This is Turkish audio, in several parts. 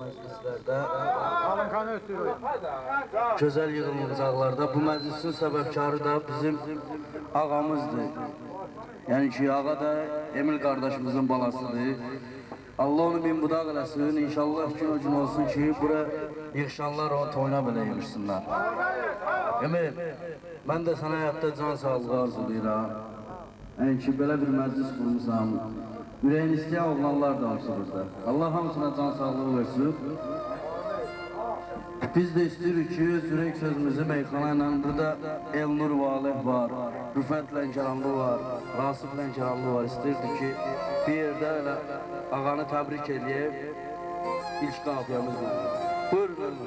məclislərdə, gözəl yığılacaqlarda bu məclisin səbəbkarı da bizim ağamızdır. Yəni ki, ağa da Emil qardaşımızın balasıdır. Allah onu bin budaq eləsin. İnşallah gün o gün olsun ki, bura yığışanlar onu toyuna belə yığışsınlar. Emil, mən də sənə həyatda can sağlığı arzulayıram. Yəni ki, belə bir məclis qurmusan. Ürəyin istəyən oğlanlar da burada. Allah hamısına can sağlığı versin. Biz də istəyirik ki, sürək sözümüzü meyxana burada Elnur Valih var, Rüfət Lənkəranlı var, Rasif Lənkəranlı var. İstəyirdik ki, bir yerdə elə ağanı təbrik edəyib ilk qafiyəmizlə. Buyurun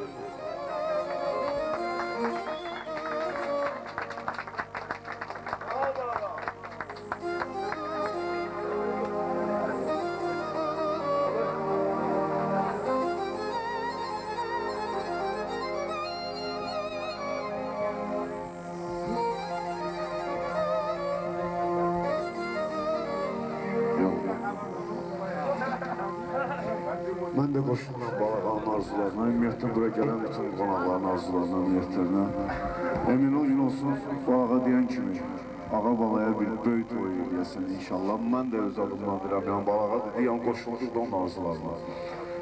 olsun, bu ağa deyən kimi, ağa balaya bir böyük toy eləyəsən inşallah. Mən də öz adımdan deyirəm, yəni balağa da deyən qoşulduq da onun arzularına.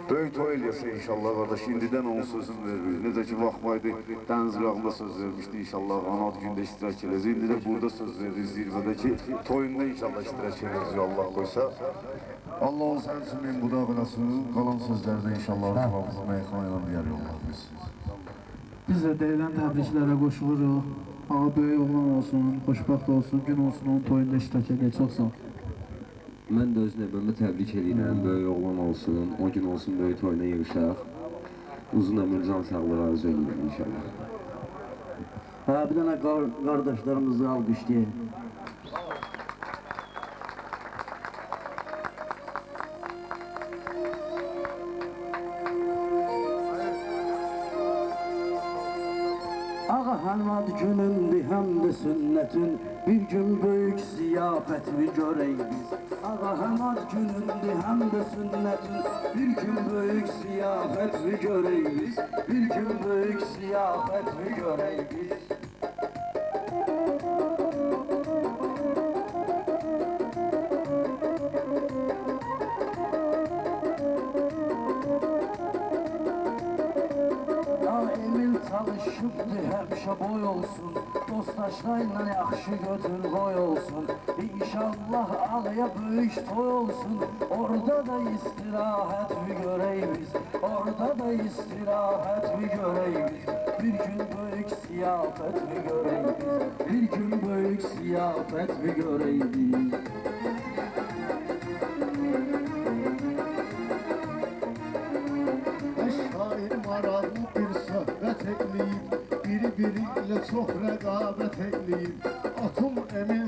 Böyük toy eləyəsə inşallah qardaş, indidən onun sözünü verir. Necə ki, vaxtmaydı dəniz qırağında söz vermişdi inşallah, ana ad gündə iştirak edəcək. İndi də burada söz verir zirvədəki toyunda inşallah iştirak edəcək Allah qoysa. Allah olsun sənin üçün min budaq eləsin. Qalan sözlərdə inşallah duamızı meyxana ilə deyər yollar biz. Biz də deyilən təbriklərə qoşuluruq. Ağa böyük oğlan olsun, xoşbəxt olsun, gün olsun onun toyunda iştirak edək. Çox sağ ol. Mən də öz növbəmdə təbrik edirəm. Böyük oğlan olsun, o gün olsun böyük toyuna yığışaq. Uzun ömür can sağlığı arzu edirəm inşallah. Hə, bir dənə qar qardaşlarımızı alqışlayın. Sünnətin Bir gün böyük ziyafətini görək biz? Ağa həlvad günündür, həm də sünnətin Bir gün böyük ziyafətini görək biz? Bir gün böyük ziyafətini görək biz Emil çalışıbdı həmişə boy olsun Dostdaşlarla yaxşı götür qoy olsun. İnşallah ağaya böyük toy olsun. Orada da istirahət bir görək biz Orada da istirahət bir görək biz Bir gün böyük siyafət bir görək biz Bir gün böyük siyafət bir görək biz çox rəqabət ekləyib. Atum Emin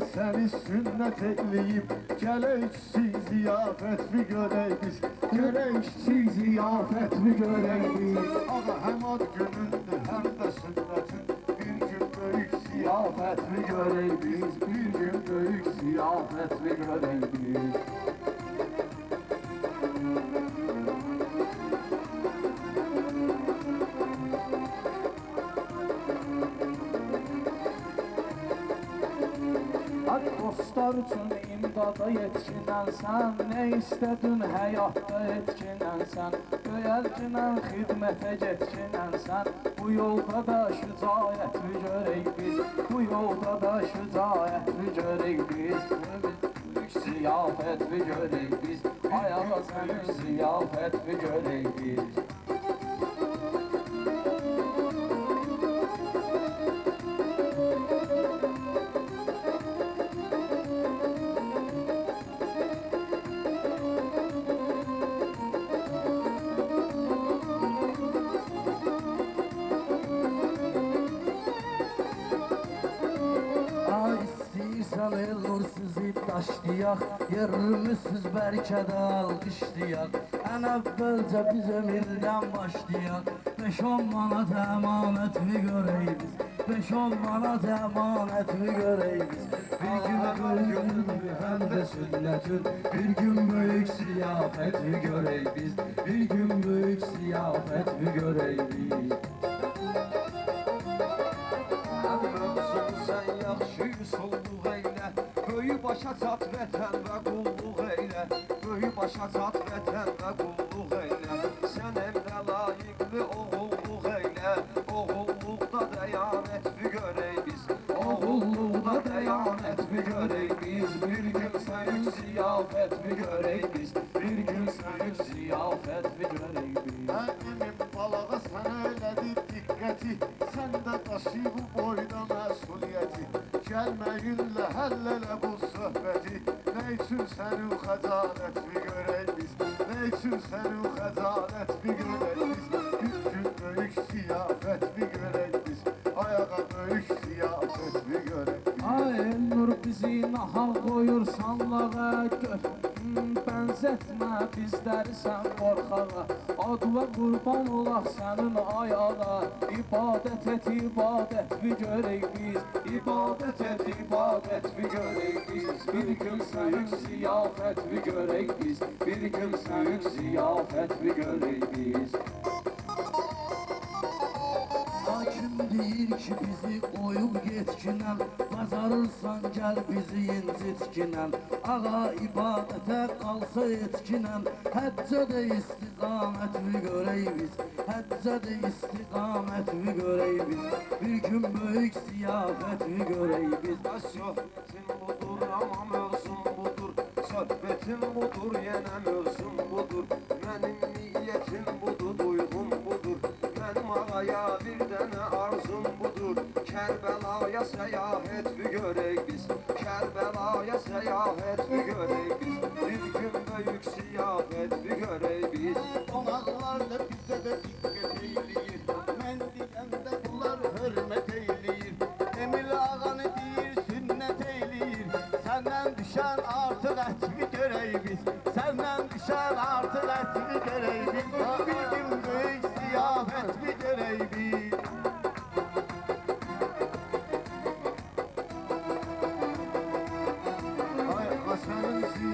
kiçik ziyafət bir görək biz, görək kiçik ziyafət bir görək biz. Ağa həm ad günündür, həm də sünnətin, bir gün böyük ziyafət bir görək biz, bir gün böyük ziyafət bir görək üçün imdada yetkinənsən Nə istədin həyatda etkinənsən Göyərcinən xidmətə getkinənsən Bu yolda da şücaətli görək biz Bu yolda da şücaətli görək biz Böyük ziyafətli görək biz Ayağa sənin ziyafətli görək biz Yerlimisiz bəlkə də alqışlayaq Ən əvvəlcə biz emirdən başlayaq Beş on manat əmanətini görək biz Beş on manat əmanətini görək biz Bir gün böyük həm də sünnətin Bir gün böyük siyafəti görək biz Bir gün siyafət ziyafət bir görək biz başa çat vətən və Çat vətən və qulluq eylə Sən əmrə layiqli oğulluq eylə Oğulluqda dəyanət bir görək biz. Oğulluqda dəyanət bir görək biz. Bir gün sənin ziyafət bir görək biz. Bir gün sənin ziyafət bir görək biz. Əmim balağa sənə elədi diqqəti Sən də daşı bu boyda məsuliyyəti. Gəlməyinlə həll elə bu üçün sənin xəcalət bir görək biz Sənin xəcalət bir görək biz Bir gün böyük siyafət bir görək biz Ayağa böyük siyafət bir görək biz Ay Nur bizi nahal qoyur sallağa gör Hmm, Bənzətmə bizləri sən qorxağa Adva qurban olaq sənin ayağa İbadət et, ibadət bir görək biz. İbadət et, ibadət bir görək biz. Bir gün sənin ziyafət bir görək biz. Bir gün sənin ziyafət bir görək biz Deyir ki bizi oyub yetkinən Bazarırsan gəl bizi incitkinən Ağa ibadətə qalsa etkinən Həccə də istiqamət bir görək biz istiqamət bir görək biz Bir gün böyük ziyafət bir görək biz Söhbətin budur, amma mövzum budur. Söhbətin budur, yenə mövzum budur. Mənim niyyətim budur, duyğum budur. Mənim ağaya bir Kərbəlaya səyahət bir görək biz? Kərbəlaya səyahət bir görək biz? Bir gün böyük ziyafət bir görək biz? Qonaqlar da bizə də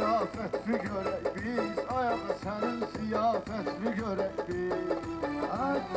sənin ziyafətini görək biz Ayağa sənin ziyafətini görək biz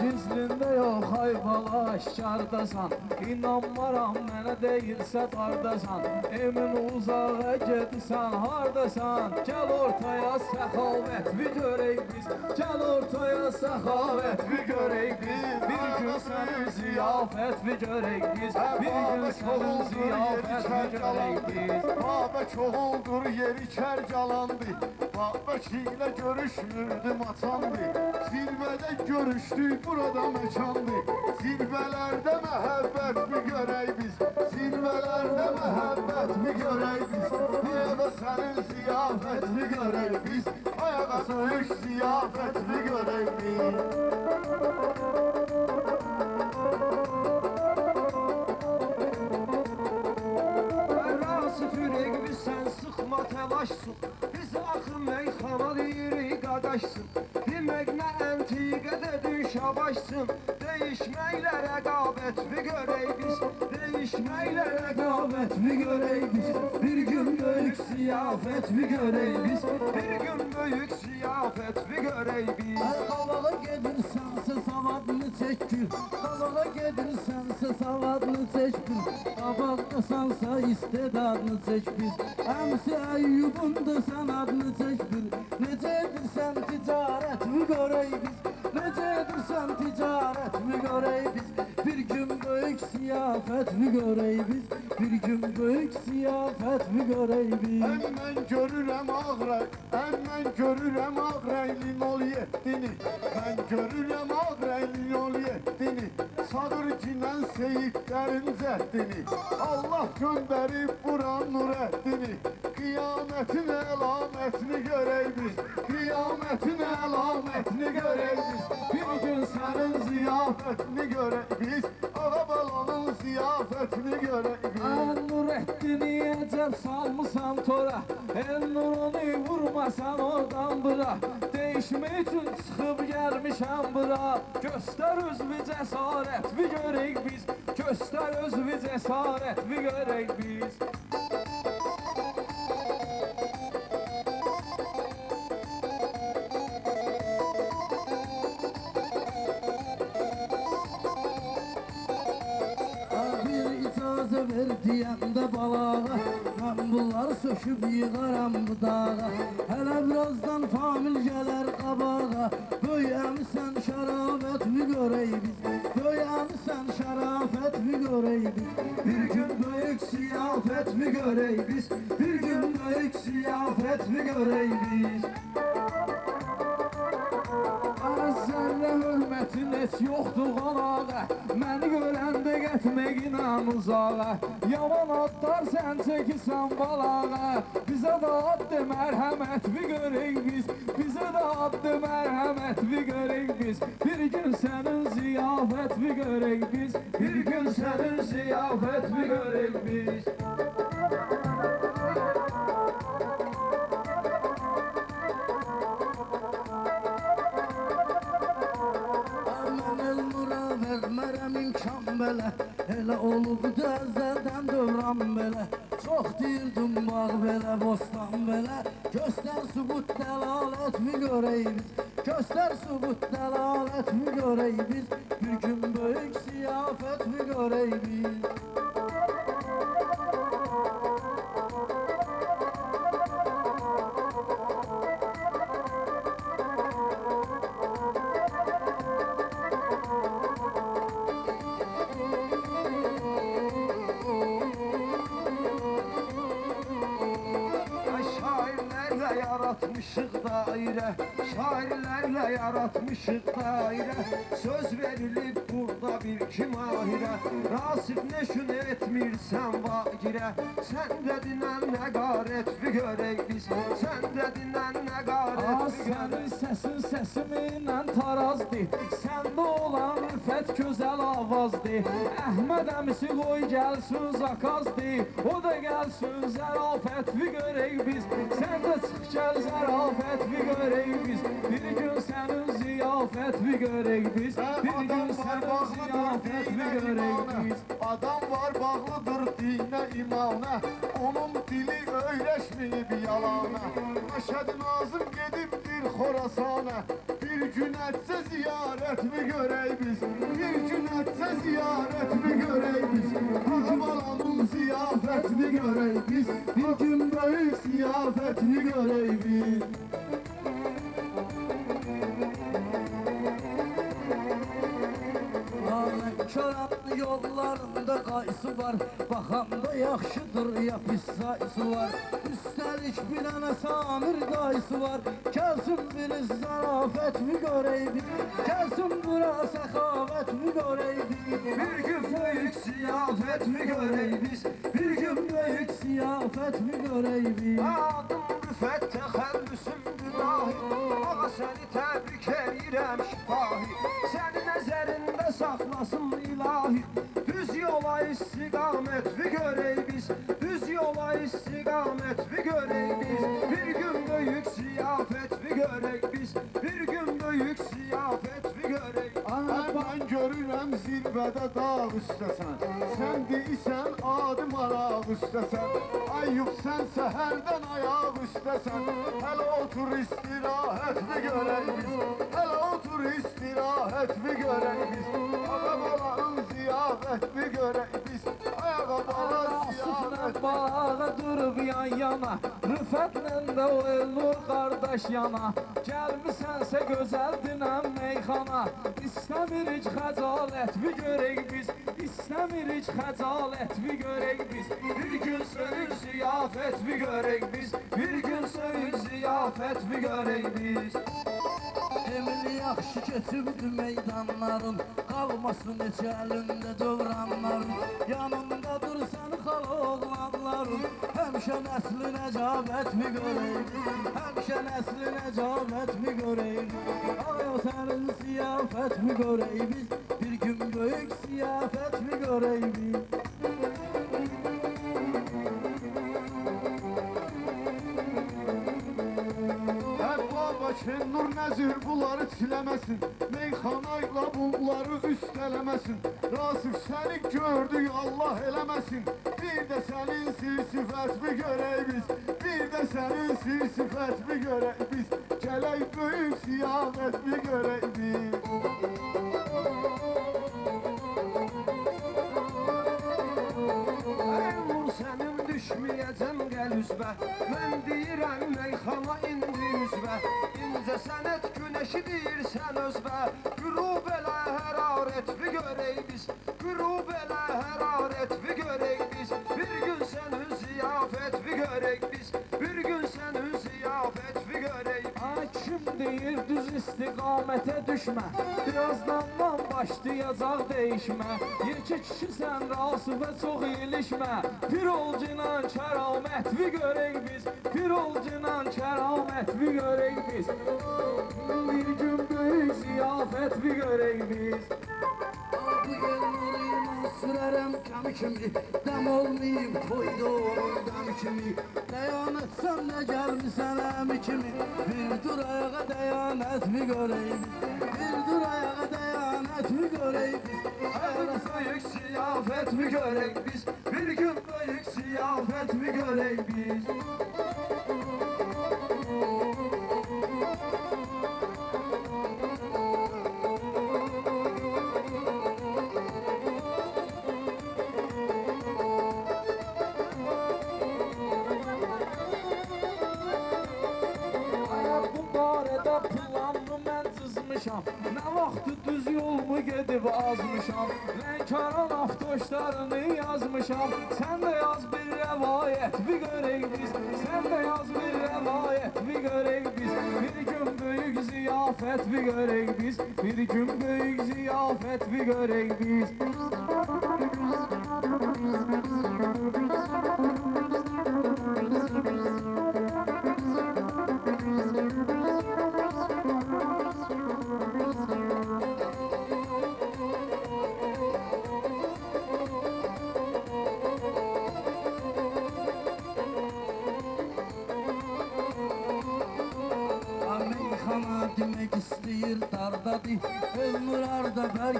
Gizlində yox ay bala aşkardasan İnanmaram mənə deyilsə dardasan Emin uzağa gedirsən hardasan? Gəl ortaya səxavət bir görək biz. Gəl ortaya səxavət bir görək biz. Bir gün sənin ziyafət bir görək biz. Bir gün sənin ziyafət bir görək biz. Babək oğuldur yeri kərcalandı Babək ilə görüşmürdüm açandı Zirvədə görüşdük burada məkandı Zirvələrdə məhəbbət mi görək biz? Zirvələrdə məhəbbət mi görək biz? Ayağa sənin ziyafət mi görək biz? Ayağa söyüş ziyafət mi görək biz sıkma telaşsın Biz axı meyxana deyirik qadaşsın Demək nə əntiqədə düşabaşsın. Değişməklə rəqabət bir görək biz Değişməklə rəqabət bir görək biz Bir gün böyük ziyafət bir görək biz Bir gün böyük ziyafət bir görək biz Qabağa gedirsənsə savadını çək bir Qabağa gedirsənsə savadını çək bir Qabaqdasansa istedadını Əmsi Əyyubun da sən adını çək bir Necə edirsən ticarət mi görək biz Necə edirsən ticarət mi görək biz Böyük siyafət mi görək biz Bir gün böyük siyafət mi görək biz Ən mən görürəm ağrək, ən mən görürəm ağrəylin ol yetdini Mən görürəm ağrəylin ol yetdini Sağır cinən seyidlərin cəddini Allah göndərib bura nurəddini Qiyamətin əlamətini görək biz Qiyamətin əlamətini görək biz Bir gün sənin ziyafətini görək biz Ziyafətini görək biz Ən Nureddini əcəb salmısan tora? El nurunu vurmasan oradan bura Değişmək üçün çıxıb gəlmişəm bura Göstər özünü cəsarət bir görək biz. Göstər özünü cəsarət bir görək biz ver deyəndə balağa. Mən bunları söküb yığaram bu dağa. Hələ birazdan famil gələr qabağa Böyəmisən şərafət mi görək biz? Böyəmisən şərafət mi görək biz? Bir gün böyük siyafət mi görək biz? Bir gün böyük siyafət mi görək heç yoxdur qanağa Məni görəndə getməginə uzağa. Yaman adlar sən çəkirsən balağa. Bizə də addı mərhəmət bir görək biz. Bizə də addı mərhəmət bir görək biz. Bir gün sənin ziyafət bir görək biz. Bir gün sənin ziyafət bir görək biz. Aman belə Elə olub dəzədən dövran belə Çox deyirdim bağ belə, bostan belə Göstər sübut dəlalət mi görək biz Göstər sübut dəlalət mi görək Bir gün böyük siyafət mi görək şairlərlə yaratmışıq dairə Şairlərlə yaratmışıq dairə Söz verilib burada bir iki mahirə Rasib ne şun etmirsən vagirə Sən dedinən nə qarət bir görək biz. Sən dedinən nə qarət Az bir səsin səsimlə tarazdır Səndə olan rüfət gözəl avazdır Əhməd əmisi qoy gəlsin zakazdır O da gəlsin zərafət bir görək biz. Sən də çıx gəl zərafət bir görək biz. Bir gün sənin ziyafət bir görək biz. Bir gün sənin ziyafət bir görək biz. Adam var bağlıdır dinə imana Onun dili öyrəşməyib yalana Məşəd Nazım gedibdir Xorasana Bir gün ətsə ziyarət mi görək biz Bir gün ətsə ziyarət mi görək biz Ağabalanın ziyafətini görək biz Bir gün böyük ziyafətini görək biz Lənkəran yollarında qaysı var. Baxanda yaxşıdır ya pis sayısı var. Üstəlik bir dənə Samir dayısı var. Gəlsin bir zarafət mi görək biz Gəlsin bura səxavət mi görək biz Bir gün böyük ziyafət mi görək biz Bir gün böyük Siyafət mi görək biz Adım rüfət təxəllüsüm günahi Ağa səni təbrik edirəm şifahi. Səni nəzərində saxlasın ilahi. Düz yola istiqamət bir görək biz. Düz yola istiqamət bir görək biz. Bir gün böyük ziyafət bir görək zirvədə dağ üstəsən Sən deyirsən adım araq üstəsən Ayyub sən səhərdən ayaq üstəsən Hələ otur istirahət mi görək biz. Hələ otur istirahət mi görək biz. Ağa balanın ziyafət mi görək biz Ayağa ziyafət bağa durub yan yana. Rüfətlə də o Elnur qardaş yana. Gəlmisənsə gözəl dinən meyxana İstəmirik xəcalət bir görək biz. İstəmirik xəcalət bir görək biz. Bir gün söyür ziyafət bir görək biz. Bir gün söyür ziyafət bir görək biz Emil yaxşı keçibdi meydanların Qalmasın heç əlində dövranların Yanında dursan xal oğlanların Həmişə nəsli nəcabət mi görək Həmişə nəsli nəcabət mi görək Ay o sənin siyafət mi görək biz Bir gün böyük siyafət mi görək Həvva Bakın Nur Nəzir bunları çiləməsin Meyxanayla bunları üstələməsin. Rasif səni gördük Allah eləməsin. Bir də sənin sir sifətmi görək biz Bir də sənin sir sifətmi görək biz. Gələk böyük siyafətmi görək biz. Üzbə Mən deyirəm meyxana indi üzbə İncə sənət günəşi deyirsən özbə Qürub elə hərarət bir görək biz. Qürub elə hərarət bir görək biz. Bir gün sənin ziyafət bir görək biz. Bir gün bir görək Deyir düz istiqamətə düşmə. Birazdan lan başlayacaq değişmə. Yekə kişi sən rası və çox ilişmə. Bir olcunan kəramət bir görək biz. Bir olcunan kəramət bir görək biz. Bir gün böyük ziyafət bir görək biz yıllarımı sürərəm kəmi kimi Dəm olmayıb koyduğum dəm kimi Dayan etsəm də gəlmisən əmi kimi Bir dur ayağa dayan et bir göreyim. Bir dur ayağa dayan et bir göreyim. Gün böyük ziyafət mi görək biz. Bir gün böyük ziyafət mi görək biz Vaxtı düz yolmu gedib azmışam? Lənkəran avtoşlarını yazmışam? Sən də yaz bir rəvayət bir görək biz. Sən də yaz bir rəvayət bir görək biz. Bir gün böyük ziyafət bir görək biz. Bir gün böyük ziyafət bir görək biz. Meyxana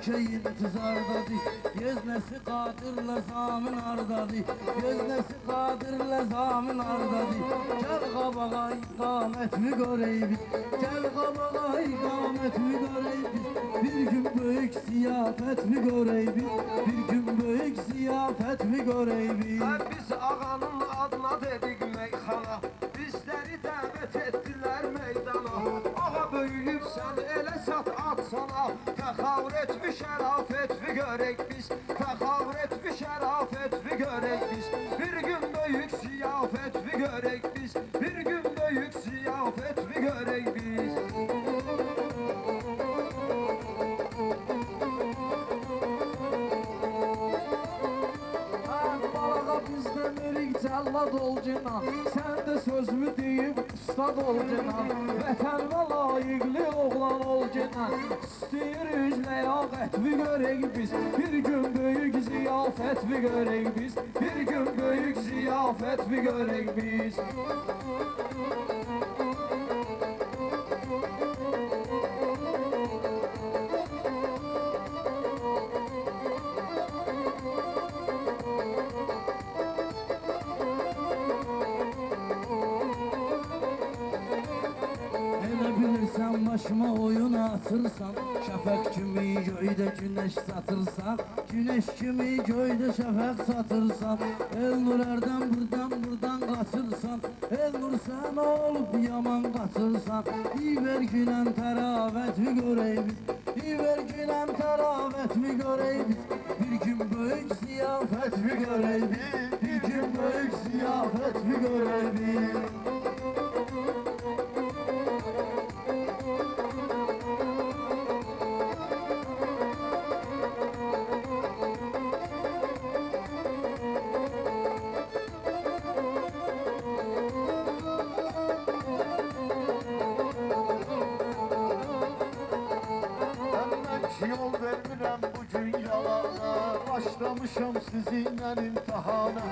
arda bəlkə intizardadır Yeznəsi qadirlə zamin ardadır Yeznəsi qadirlə zamin ardadır Gəl qabağa iqamətmi görək biz Gəl qabağa iqamətmi görək biz Bir gün böyük ziyafətmi görək biz Bir gün böyük ziyafətmi görək biz Hə biz ağanın adına dedik meyxana Bizləri dəvət etdilər meydana. Ağa böyüyüb sən elə sat at sana Təxavür etmiş şərafət bir görək biz. Təxavür etmiş şərafət bir görək biz erik cəllad olcuna Sən də sözümü deyib ustad olcuna Vətənə layiqli oğlan olcuna İstəyir üzlə yağət bir görək biz Bir gün böyük ziyafət bir görək biz Bir gün böyük ziyafət bir görək biz oyun atırsan Şəfəq kimi göydə günəş satırsan Günəş kimi göydə şəfəq satırsan Elnur ərdən burdan burdan qaçırsan Elnur sən olub yaman qaçırsan İver günən təravət mi görək biz İver günən təravət mi görək biz Bir gün böyük ziyafət mi görək biz Bir gün böyük ziyafət mi görək biz yol vermirəm bu gün yalana Başlamışam sizinlə imtihana.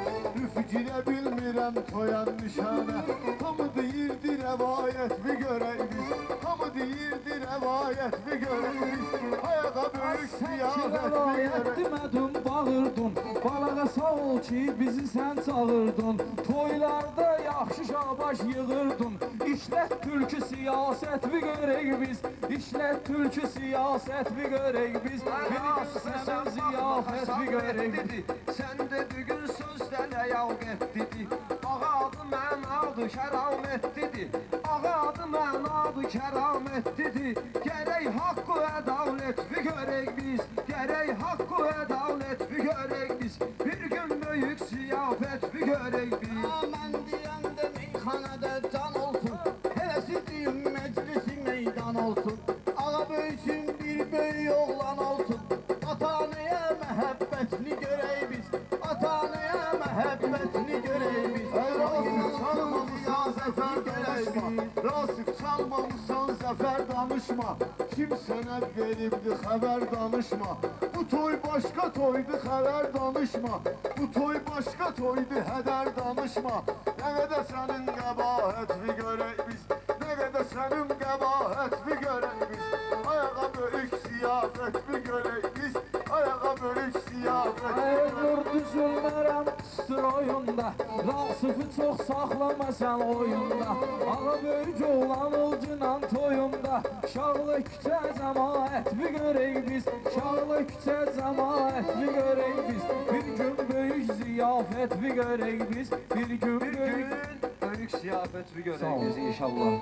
Üfgirə bilmirəm toyan nişanə Hamı deyirdi rəvayət bir görək biz Hamı deyirdi rəvayət bir görək biz Ayağa böyük Sən ziyafət rəvayət görək demədin bağırdı çağırdın Balağa sağ ol ki bizi sen çağırdın. Toylarda yaxşı şabaş yığırdın İşlet türkü siyaset bir görək biz İşlet türkü siyaset bir görək biz Bir gün sənin ziyafet bir görək biz dedi. Sen dediğin sözlerle yavget dedi. Ağa adı mən adı keramet dedi. Ağa adı mən mehabbetini görey biz Ataneye mehabbetini görey biz Rasif çalmamışsan zafer danışma. Rasif çalmamışsan zafer danışma. Kimsene veribdi haber danışma. Bu toy başka toydu haber danışma. Bu toy başka toydu heder danışma. Ne kadar senin kabahet bir görey biz Ne kadar senin kabahet bir görey biz Ayağa bölük ziyafet bir görey biz Ayağa bölük ziyafet bir görey Dur düzülmərəm qısır oyunda. Rasif'i çox saxlama sən oyunda. Ağa böyük oğlan olcunan toyunda. Şağlı küçə cəmaət bir görək biz. Şağlı küçə cəmaət bir görək biz. Bir gün böyük ziyafət bir görək biz. Bir gün Bir böyük gün büyük ziyafet bir görek biz. İnşallah